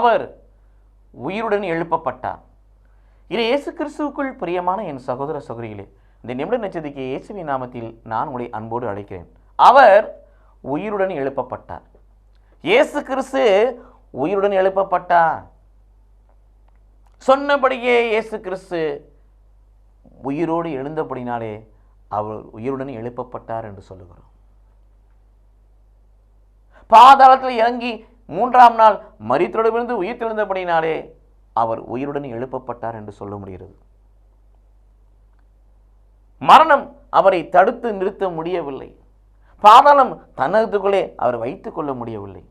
அவர் உயிருடன் எழுப்பப்பட்டார். இது இயேசு கிறிஸ்துவுக்குள் பிரியமான என் சகோதர சகோதரிகளே இந்த நிமிட நச்சதிக்கு இயேசுவின் நாமத்தில் நான் உங்களை அன்போடு அழைக்கிறேன். அவர் உயிருடன் எழுப்பப்பட்டார். இயேசு கிறிஸ்து உயிருடன் எழுப்பப்பட்டார். சொன்னபடியே இயேசு கிறிஸ்து உயிரோடு எழுந்தபடினாலே அவர் உயிருடன் எழுப்பப்பட்டார் என்று சொல்லுகிறோம். பாதாளத்தில் இறங்கி மூன்றாம் நாள் மரித்தொடர்பிருந்து உயிர் தெழுந்தபடினாலே அவர் உயிருடன் எழுப்பப்பட்டார் என்று சொல்ல முடிகிறது. மரணம் அவரை தடுத்து நிறுத்த முடியவில்லை. பாதாளம் தன்னகத்துக்குள்ளே அவர் வைத்துக் கொள்ள முடியவில்லை.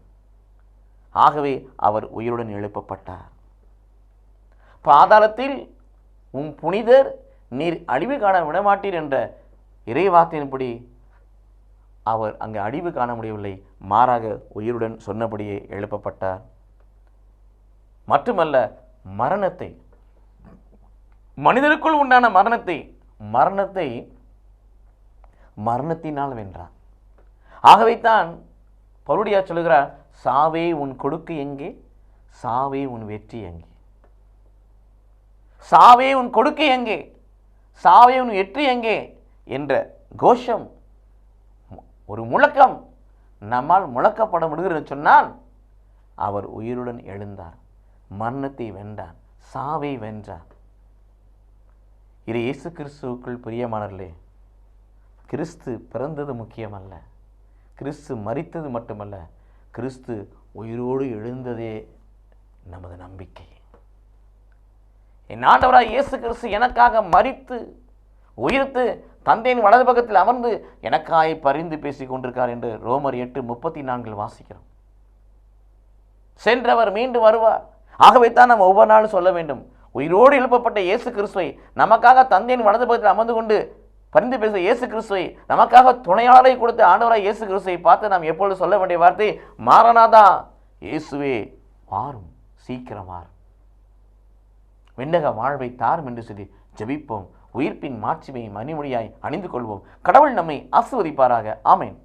ஆகவே அவர் உயிருடன் எழுப்பப்பட்டார். பாதாளத்தில் உம் புனிதர் நீர் அழிவு காண விடமாட்டீர் என்ற இறைவார்த்தையின்படி அவர் அங்கு அழிவு காண முடியவில்லை. மாறாக உயிருடன் சொன்னபடியே எழுப்பப்பட்டார். மட்டுமல்ல மரணத்தை மனிதனுக்குள் உண்டான மரணத்தை மரணத்தை மரணத்தினால் வென்றார் ஆகவே தான் பருடியா சொல்லுகிறார் சாவே உன் கொடுக்கு எங்கே? சாவே உன் வெற்றி எங்கே? சாவே உன் கொடுக்கு எங்கே? சாவே உன் வெற்றி எங்கே? என்ற கோஷம் ஒரு முழக்கம் நம்மால் முழக்கப்பட முடிகிறது சொன்னால் அவர் உயிருடன் எழுந்தார். மரணத்தை வென்றான் சாவை வென்றான். இது இயேசு கிறிஸ்துவுக்குள் பிரியமானர்களே கிறிஸ்து பிறந்தது முக்கியமல்ல கிறிஸ்து மறித்தது மட்டுமல்ல கிறிஸ்து உயிரோடு எழுந்ததே நமது நம்பிக்கை. என் ஆண்டவராக இயேசு கிறிஸ்து எனக்காக மறித்து உயிர்த்து தந்தையின் வலது பக்கத்தில் அமர்ந்து எனக்காய் பரிந்து பேசிக் கொண்டிருக்கார் என்று ரோமர் எட்டு முப்பத்தி நான்கில் வாசிக்கிறோம். சென்றவர் மீண்டும் வருவார். ஆகவே தான் நம்ம ஒவ்வொரு நாளும் சொல்ல வேண்டும். உயிரோடு எழுப்பப்பட்ட இயேசு கிறிஸ்துவை நமக்காக தந்தையின் வலது பக்கத்தில் அமர்ந்து கொண்டு பரிந்து பேச இயேசு கிறிஸ்துவை நமக்காக துணையாளரை கொடுத்த ஆண்டவராக இயேசு கிறிஸ்துவை பார்த்து நாம் எப்பொழுது சொல்ல வேண்டிய வார்த்தை? மாறனாதா? இயேசுவே மாறும். சீக்கிரம் வாரும் விண்ணக வாழ்வை தாரும் என்று சொல்லி ஜெபிப்போம். உயிர்ப்பின் மாட்சிமையை மணிமொழியாய் அணிந்து கொள்வோம். கடவுள் நம்மை ஆசிர்வதிப்பாராக. ஆமேன்.